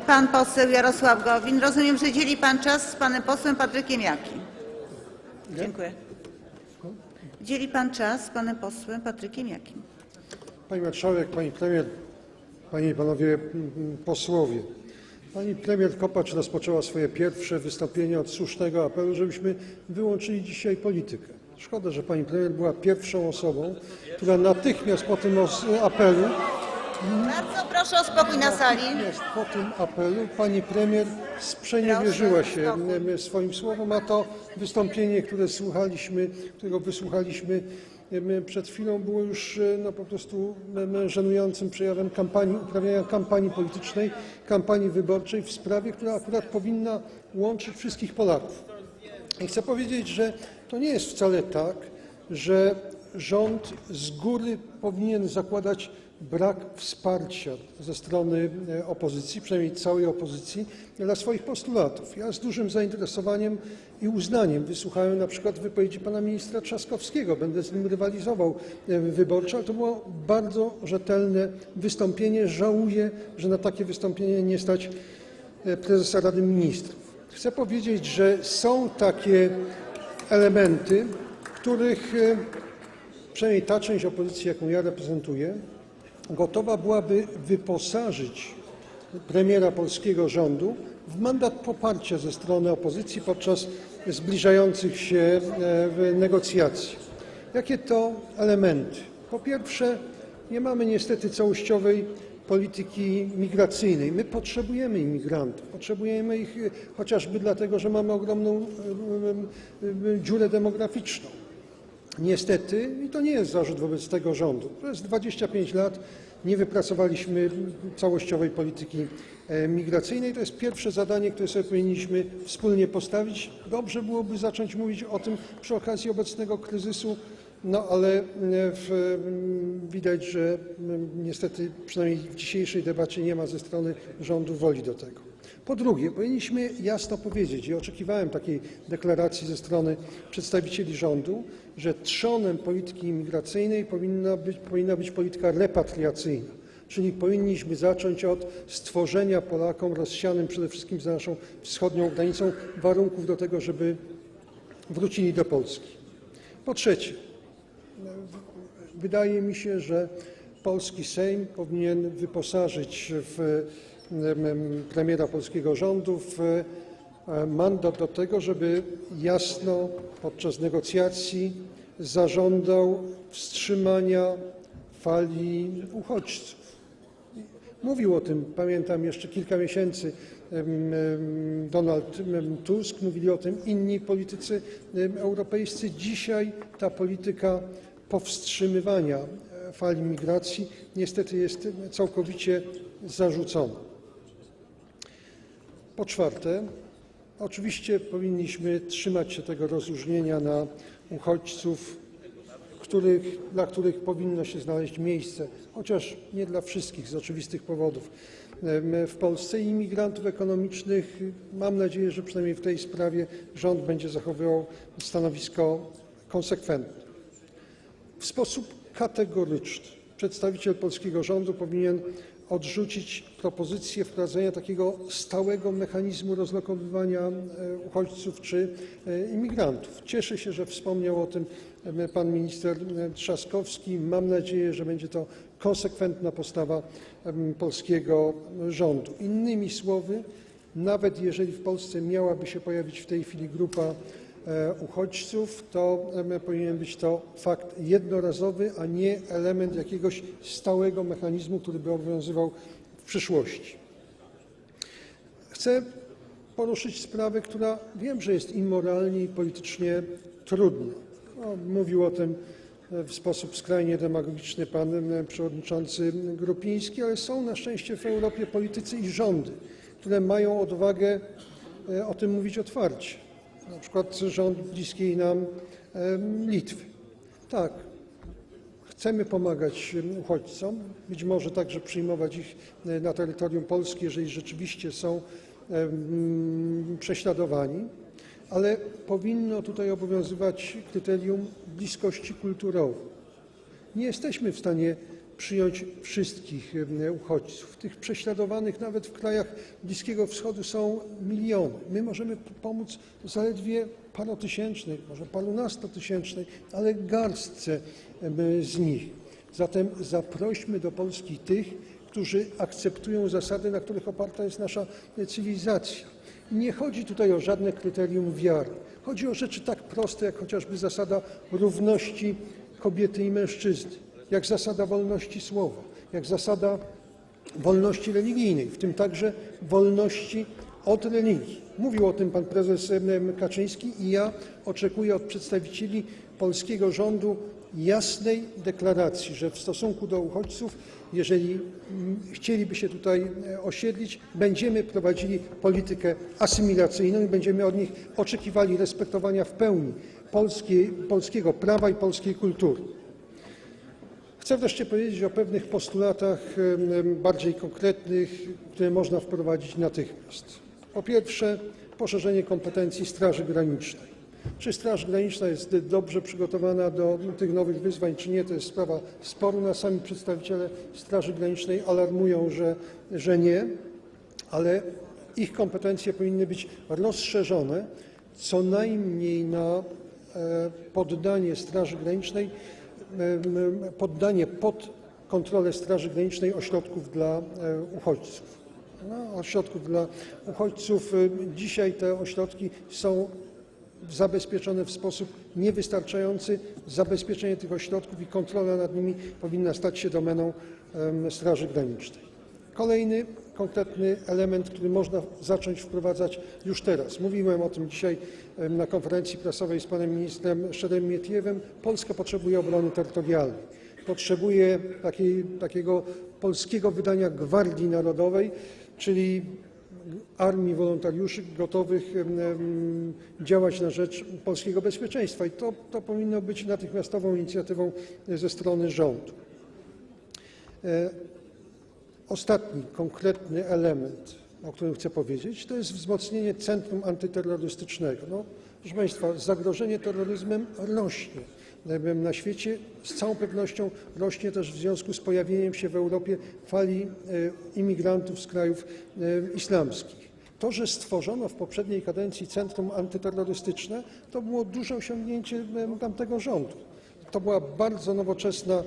Pan poseł Jarosław Gowin. Rozumiem, że dzieli pan czas z panem posłem Patrykiem Jakim. Dziękuję. Dzieli pan czas z panem posłem Patrykiem Jakim. Pani Marszałek, Pani Premier, Panie i Panowie Posłowie. Pani Premier Kopacz rozpoczęła swoje pierwsze wystąpienie od słusznego apelu, żebyśmy wyłączyli dzisiaj politykę. Szkoda, że Pani Premier była pierwszą osobą, która natychmiast po tym apelu, Bardzo proszę o spokój na sali. natychmiast po tym apelu Pani Premier sprzeniewierzyła się em, swoim słowom, a to wystąpienie, które słuchaliśmy, którego wysłuchaliśmy em, przed chwilą było już e, no, po prostu em, żenującym przejawem kampanii, uprawiania kampanii politycznej, kampanii wyborczej w sprawie, która akurat powinna łączyć wszystkich Polaków. I chcę powiedzieć, że to nie jest wcale tak, że rząd z góry powinien zakładać brak wsparcia ze strony e, opozycji, przynajmniej całej opozycji, dla swoich postulatów. Ja z dużym zainteresowaniem i uznaniem wysłuchałem na przykład wypowiedzi pana ministra Trzaskowskiego. Będę z nim rywalizował e, wyborczo, ale to było bardzo rzetelne wystąpienie. Żałuję, że na takie wystąpienie nie stać e, prezesa Rady Ministrów. Chcę powiedzieć, że są takie elementy, których przynajmniej ta część opozycji, jaką ja reprezentuję, gotowa byłaby wyposażyć premiera polskiego rządu w mandat poparcia ze strony opozycji podczas zbliżających się e, negocjacji. Jakie to elementy? Po pierwsze, nie mamy niestety całościowej polityki migracyjnej. My potrzebujemy imigrantów, potrzebujemy ich e, chociażby dlatego, że mamy ogromną e, dziurę demograficzną. Niestety, i to nie jest zarzut wobec tego rządu, przez 25 lat nie wypracowaliśmy całościowej polityki e, migracyjnej. To jest pierwsze zadanie, które sobie powinniśmy wspólnie postawić. Dobrze byłoby zacząć mówić o tym przy okazji obecnego kryzysu, no ale e, w, m, widać, że m, niestety przynajmniej w dzisiejszej debacie nie ma ze strony rządu woli do tego. Po drugie, powinniśmy jasno powiedzieć, i oczekiwałem takiej deklaracji ze strony przedstawicieli rządu, że trzonem polityki imigracyjnej powinna być, polityka repatriacyjna. Czyli powinniśmy zacząć od stworzenia Polakom rozsianym przede wszystkim za naszą wschodnią granicą warunków do tego, żeby wrócili do Polski. Po trzecie, wydaje mi się, że polski Sejm powinien wyposażyć premiera polskiego rządu w e, mandat do tego, żeby jasno podczas negocjacji zażądał wstrzymania fali uchodźców. Mówił o tym, pamiętam jeszcze kilka miesięcy Donald Tusk, mówili o tym inni politycy europejscy. Dzisiaj ta polityka powstrzymywania fali migracji niestety jest całkowicie zarzucona. Po czwarte, oczywiście powinniśmy trzymać się tego rozróżnienia na uchodźców, których, dla których powinno się znaleźć miejsce, chociaż nie dla wszystkich z oczywistych powodów w Polsce i imigrantów ekonomicznych. Mam nadzieję, że przynajmniej w tej sprawie rząd będzie zachowywał stanowisko konsekwentne. W sposób kategoryczny przedstawiciel polskiego rządu powinien odrzucić propozycję wprowadzenia takiego stałego mechanizmu rozlokowywania e, uchodźców czy e, imigrantów. Cieszę się, że wspomniał o tym e, pan minister Trzaskowski. Mam nadzieję, że będzie to konsekwentna postawa polskiego rządu. Innymi słowy, nawet jeżeli w Polsce miałaby się pojawić w tej chwili grupa uchodźców, to powinien być to fakt jednorazowy, a nie element jakiegoś stałego mechanizmu, który by obowiązywał w przyszłości. Chcę poruszyć sprawę, która wiem, że jest immoralnie i politycznie trudna. No, mówił o tym e, w sposób skrajnie demagogiczny pan e, przewodniczący Grupiński, ale są na szczęście w Europie politycy i rządy, które mają odwagę e, o tym mówić otwarcie. Na przykład rząd bliskiej nam Litwy. Tak, chcemy pomagać uchodźcom, być może także przyjmować ich e, na terytorium Polski, jeżeli rzeczywiście są prześladowani, ale powinno tutaj obowiązywać kryterium bliskości kulturowej. Nie jesteśmy w stanie przyjąć wszystkich uchodźców. Tych prześladowanych nawet w krajach Bliskiego Wschodu są miliony. My możemy pomóc zaledwie parotysięcznej, może parunastotysięcznej, ale garstce z nich. Zatem zaprośmy do Polski tych, którzy akceptują zasady, na których oparta jest nasza e, cywilizacja. Nie chodzi tutaj o żadne kryterium wiary. Chodzi o rzeczy tak proste, jak chociażby zasada równości kobiety i mężczyzny, jak zasada wolności słowa, jak zasada wolności religijnej, w tym także wolności od religii. Mówił o tym pan prezes Kaczyński i ja oczekuję od przedstawicieli polskiego rządu jasnej deklaracji, że w stosunku do uchodźców, jeżeli chcieliby się tutaj e, osiedlić, będziemy prowadzili politykę asymilacyjną i będziemy od nich oczekiwali respektowania w pełni polskiego prawa i polskiej kultury. Chcę wreszcie powiedzieć o pewnych postulatach bardziej konkretnych, które można wprowadzić natychmiast. Po pierwsze, poszerzenie kompetencji Straży Granicznej. Czy Straż Graniczna jest dobrze przygotowana do tych nowych wyzwań, czy nie, to jest sprawa sporna. Sami przedstawiciele Straży Granicznej alarmują, że, nie, ale ich kompetencje powinny być rozszerzone co najmniej na e, poddanie Straży Granicznej, poddanie pod kontrolę Straży Granicznej ośrodków dla e, uchodźców. No, ośrodków dla uchodźców. Dzisiaj te ośrodki są zabezpieczone w sposób niewystarczający. Zabezpieczenie tych ośrodków i kontrola nad nimi powinna stać się domeną Straży Granicznej. Kolejny konkretny element, który można zacząć wprowadzać już teraz. Mówiłem o tym dzisiaj na konferencji prasowej z panem ministrem Szeremietiewem. Polska potrzebuje obrony terytorialnej. Potrzebuje takiego polskiego wydania Gwardii Narodowej, czyli armii wolontariuszy gotowych działać na rzecz polskiego bezpieczeństwa. I to, to powinno być natychmiastową inicjatywą ze strony rządu. E, Ostatni konkretny element, o którym chcę powiedzieć, to jest wzmocnienie centrum antyterrorystycznego. No, proszę Państwa, zagrożenie terroryzmem rośnie na świecie. Z całą pewnością rośnie też w związku z pojawieniem się w Europie fali e, imigrantów z krajów e, islamskich. To, że stworzono w poprzedniej kadencji centrum antyterrorystyczne, to było duże osiągnięcie em, tamtego rządu. To była bardzo nowoczesna e,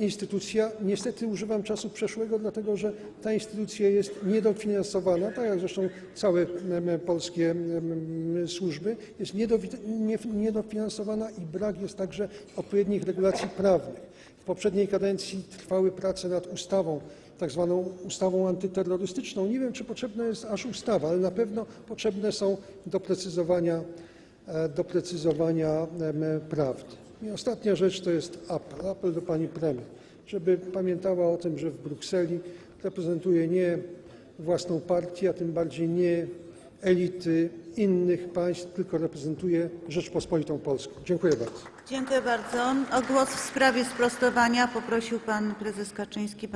instytucja. Niestety używam czasu przeszłego, dlatego że ta instytucja jest niedofinansowana, tak jak zresztą całe polskie służby, jest niedofinansowana i brak jest także odpowiednich regulacji prawnych. W poprzedniej kadencji trwały prace nad ustawą, tak zwaną ustawą antyterrorystyczną. Nie wiem, czy potrzebna jest aż ustawa, ale na pewno potrzebne są doprecyzowania, e, doprecyzowania prawdy. I ostatnia rzecz to jest apel, apel do pani premier, żeby pamiętała o tym, że w Brukseli reprezentuje nie własną partię, a tym bardziej nie elity innych państw, tylko reprezentuje Rzeczpospolitą Polską. Dziękuję bardzo. Dziękuję bardzo. O głos w sprawie sprostowania poprosił pan prezes Kaczyński.